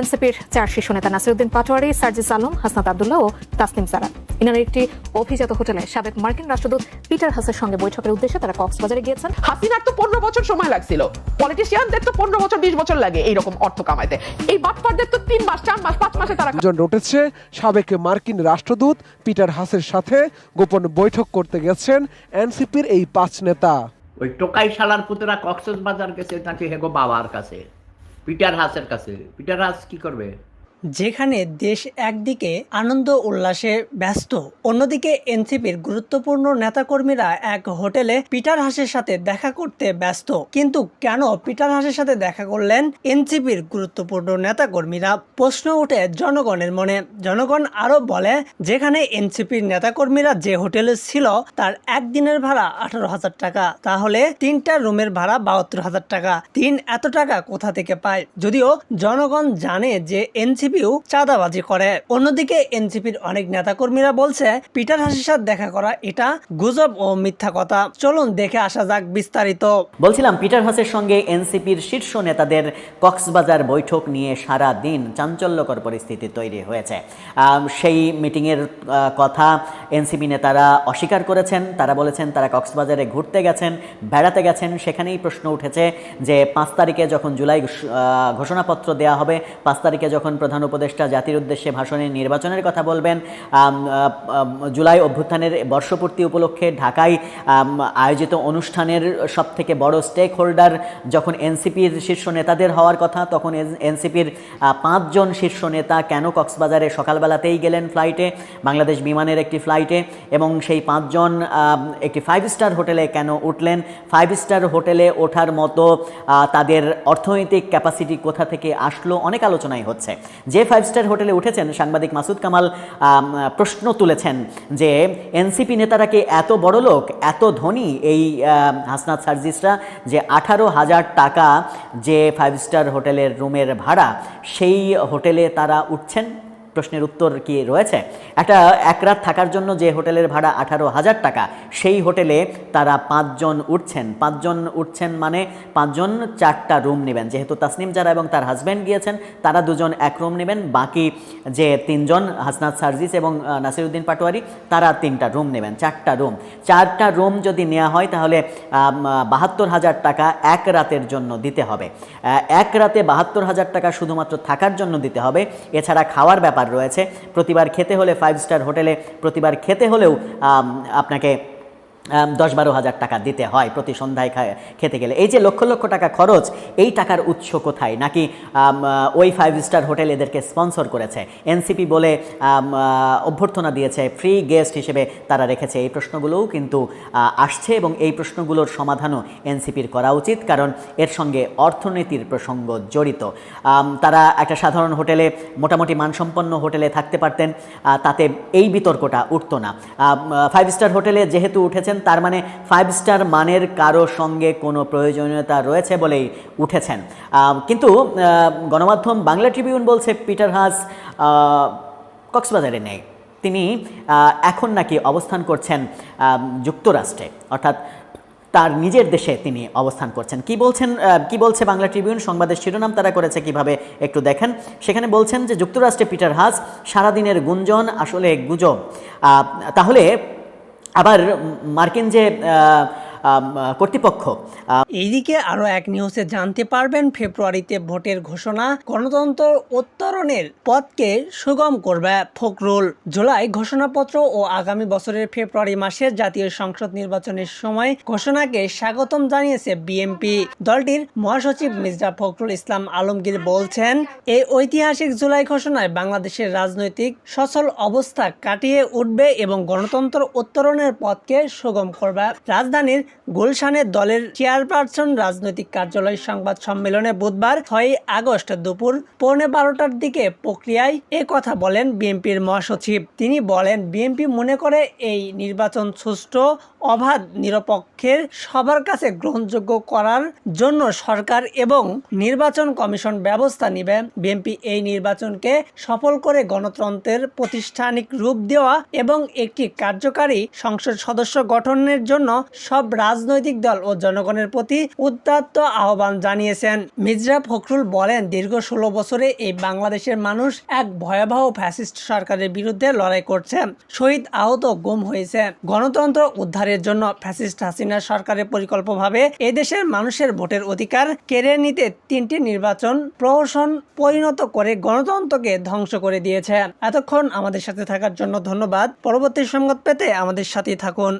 এনসিপির চার শীর্ষ নেতা নাসিরুদ্দিন পাটোয়ারি সার্জিস আলম হাসনাত আবদুল্লাহ ও তাসলিম সারা। ইনার একটি অভিজাত হোটেলে সাবেক মার্কিন রাষ্ট্রদূত পিটার হাসের সঙ্গে বৈঠকের উদ্দেশ্যে তারা কক্সবাজারে গিয়েছেন। হাসিনার তো পনেরো বছর সময় লাগছিল। পলিটিশিয়ানদের তো পনেরো বছর বিশ বছর লাগে এইরকম অর্থ কামাইতে। এই বাটপারদের তো তিন মাস চার মাস পাঁচ মাসে তারা জন উঠেছে সাবেক মার্কিন রাষ্ট্রদূত পিটার হাসের সাথে গোপন বৈঠক করতে গেছেন এনসিপির এই পাঁচ নেতা। ওই টোকাই শালার পুতরা কক্সেস বাজার গেছে নাকি হেগো বাবার কাছে। পিটার হাসের কাছে। পিটার হাস কি করবে? যেখানে দেশ একদিকে আনন্দ উল্লাসে ব্যস্ত, অন্যদিকে এনসিপির গুরুত্বপূর্ণ নেতাকর্মীরা এক হোটেলে পিটার হাসের সাথে দেখা করতে ব্যস্ত। কিন্তু কেন পিটার হাসের সাথে দেখা করলেন এনসিপির গুরুত্বপূর্ণ নেতাকর্মীরা? প্রশ্ন ওঠে জনগণের মনে। জনগণ আরও বলে, যেখানে এনসিপির নেতাকর্মীরা যে হোটেলে ছিল, তার একদিনের ভাড়া আঠারো হাজার টাকা। তাহলে তিনটা রুমের ভাড়া বাহাত্তর হাজার টাকা। তিন এত টাকা কোথা থেকে পায়? যদিও জনগণ জানে যে এনসিপিও চাঁদাবাজি করে। অন্যদিকে এনসিপির অনেক নেতাকর্মীরা বলছে, পিটার হাসির সাথে দেখা করা এটা গুজব ও মিথ্যা কথা। চলুন দেখে আসা যাক বিস্তারিত। বলছিলাম, পিটার হাসের সঙ্গে এনসিপির শীর্ষ নেতাদের কক্সবাজার বৈঠক নিয়ে সারা দিন চাঞ্চল্যকর পরিস্থিতি তৈরি হয়েছে। সেই মিটিংয়ের কথা এনসিপি নেতারা অস্বীকার করেছেন। তারা বলেছেন, তারা কক্সবাজারে ঘুরতে গেছেন, বেড়াতে গেছেন। সেখানেই প্রশ্ন উঠেছে যে, পাঁচ তারিখে যখন জুলাই ঘোষণাপত্র দেওয়া হবে, পাঁচ তারিখে যখন প্রধান উপদেষ্টা জাতির উদ্দেশ্যে ভাষণে নির্বাচনের কথা বলবেন। জুলাই অভ্যুত্থানের বর্ষপূর্তি উপলক্ষে ঢাকায় আয়োজিত অনুষ্ঠানের সব থেকে বড় স্টেক হোল্ডার যখন এনসিপির শীর্ষ নেতাদের হওয়ার কথা, তখন এনসিপির পাঁচজন শীর্ষ নেতা কেন কক্সবাজারে সকালবেলাতেই গেলেন ফ্লাইটে বাংলাদেশ বিমানের একটি ফ্লাইটে এবং সেই পাঁচজন একটি ফাইভ স্টার হোটেলে কেন উঠলেন? ফাইভ স্টার হোটেলে ওঠার মতো তাদের অর্থনৈতিক ক্যাপাসিটি কোথা থেকে আসলো? অনেক আলোচনাই হচ্ছে। যে ফাইভ স্টার হোটেলে উঠেছেন সাংবাদিক মাসুদ কামাল প্রশ্ন তুলেছেন যে এনসিপি নেতারা কি এত বড় লোক, এত ধনী এই হাসনাত সার্জিসরা যে আঠারো হাজার টাকা যে ফাইভ স্টার হোটেলের রুমের ভাড়া, সেই হোটেলে তারা উঠছেন? প্রশ্নের উত্তর কি রয়েছে? একটা, এক রাত থাকার জন্য যে হোটেলের ভাড়া আঠারো হাজার টাকা, সেই হোটেলে তারা পাঁচজন উঠছেন। পাঁচজন উঠছেন মানে পাঁচজন চারটা রুম নেবেন। যেহেতু তাসনিম যারা এবং তার হাজব্যান্ড গিয়েছেন, তারা দুজন এক রুম নেবেন। বাকি যে তিনজন, হাসনাত সার্জিস এবং নাসিরুদ্দিন পাটোয়ারি, তারা তিনটা রুম নেবেন, চারটা রুম। চারটা রুম যদি নেওয়া হয় তাহলে বাহাত্তর হাজার টাকা এক রাতের জন্য দিতে হবে। এক রাতে বাহাত্তর হাজার টাকা শুধুমাত্র থাকার জন্য দিতে হবে। এছাড়া খাওয়ার ব্যাপার রয়েছে। প্রতিবার খেতে হলে ফাইভ স্টার হোটেলে প্রতিবার খেতে হলেও আপনাকে দশ বারো হাজার টাকা দিতে হয় প্রতি সন্ধ্যায় খেতে গেলে। এই যে লক্ষ লক্ষ টাকা খরচ, এই টাকার উৎস কোথায়? নাকি ওই ফাইভ স্টার হোটেল এদেরকে স্পন্সর করেছে? এনসিপি বলে অভ্যর্থনা দিয়েছে ফ্রি গেস্ট হিসেবে তারা রেখেছে। এই প্রশ্নগুলোও কিন্তু আসছে এবং এই প্রশ্নগুলোর সমাধানও এনসিপির করা উচিত, কারণ এর সঙ্গে অর্থনীতির প্রসঙ্গ জড়িত। তারা একটা সাধারণ হোটেলে, মোটামুটি মানসম্পন্ন হোটেলে থাকতে পারতেন তাতে এই বিতর্কটা উঠতো না। ফাইভ স্টার হোটেলে যেহেতু উঠেছেন তার মানে ফাইভ স্টার মানের কারও সঙ্গে কোনো প্রয়োজনীয়তা রয়েছে বলেই উঠেছেন। কিন্তু গণমাধ্যম বাংলা ট্রিবিউন বলছে, পিটার হাস কক্সবাজারে নেই। তিনি এখন নাকি অবস্থান করছেন যুক্তরাষ্ট্রে। অর্থাৎ তার নিজের দেশে তিনি অবস্থান করছেন। কি বলছেন কি বলছে বাংলা ট্রিবিউন? সংবাদের শিরোনাম তারা করেছে কীভাবে একটু দেখেন। সেখানে বলছেন যে, যুক্তরাষ্ট্রে পিটার হাস, সারাদিনের গুঞ্জন আসলে গুজব। তাহলে আবার মার্কিন যে কর্তৃপক্ষ। এইদিকে আরও এক নিউজে জানতে পারবেন, ফেব্রুয়ারিতে ভোটের ঘোষণা, গণতন্ত্র উত্তরণের পথকে সুগম করবে ফখরুল। জুলাই ঘোষণাপত্র ও আগামী বছরের ফেব্রুয়ারি মাসের জাতীয় সংসদ নির্বাচনের সময় ঘোষণাকে স্বাগতম জানিয়েছে বিএনপি। দলটির মহাসচিব মির্জা ফখরুল ইসলাম আলমগীর বলছেন এই ঐতিহাসিক জুলাই ঘোষণায় বাংলাদেশের রাজনৈতিক সচল অবস্থা কাটিয়ে উঠবে এবং গণতন্ত্র উত্তরণের পথকে সুগম করবে। রাজধানীর গুলশানে দলের চেয়ারপারসন রাজনৈতিক কার্যালয় সংবাদ সম্মেলনে বুধবার ছয় আগস্ট দুপুর পৌনে বারোটার দিকে প্রক্রিয়ায় এ কথা বলেন বিএনপির মহাসচিব। তিনি বলেন, বিএনপি মনে করে এই নির্বাচন সুষ্ঠু, অবাধ, নিরপেক্ষের, সবার কাছে গ্রহণযোগ্য করার জন্য সরকার এবং নির্বাচন কমিশন ব্যবস্থা নেবে। বিএনপি এই নির্বাচনকে সফল করে গণতন্ত্রের প্রতিষ্ঠানিক রূপ দেওয়া এবং একটি কার্যকারী সংসদ সদস্য গঠনের জন্য সব রাজনৈতিক দল ও জনগণের প্রতি উদাত্ত আহ্বান জানিয়েছেন। মির্জা ফখরুল বলেন, দীর্ঘ ষোলো বছরে এই বাংলাদেশের মানুষ এক ভয়াবহ ফ্যাসিস্ট সরকারের বিরুদ্ধে লড়াই করছে। শহীদ আহত গুম হয়েছে। গণতন্ত্র উদ্ধারের জন্য ফ্যাসিস্ট হাসিনা সরকারের পরিকল্পভাবে এদেশের মানুষের ভোটের অধিকার কেড়ে নিতে তিনটি নির্বাচন প্রহসন পরিণত করে গণতন্ত্রকে ধ্বংস করে দিয়েছে। এতক্ষণ আমাদের সাথে থাকার জন্য ধন্যবাদ। পরবর্তী সংবাদ পেতে আমাদের সাথেই থাকুন।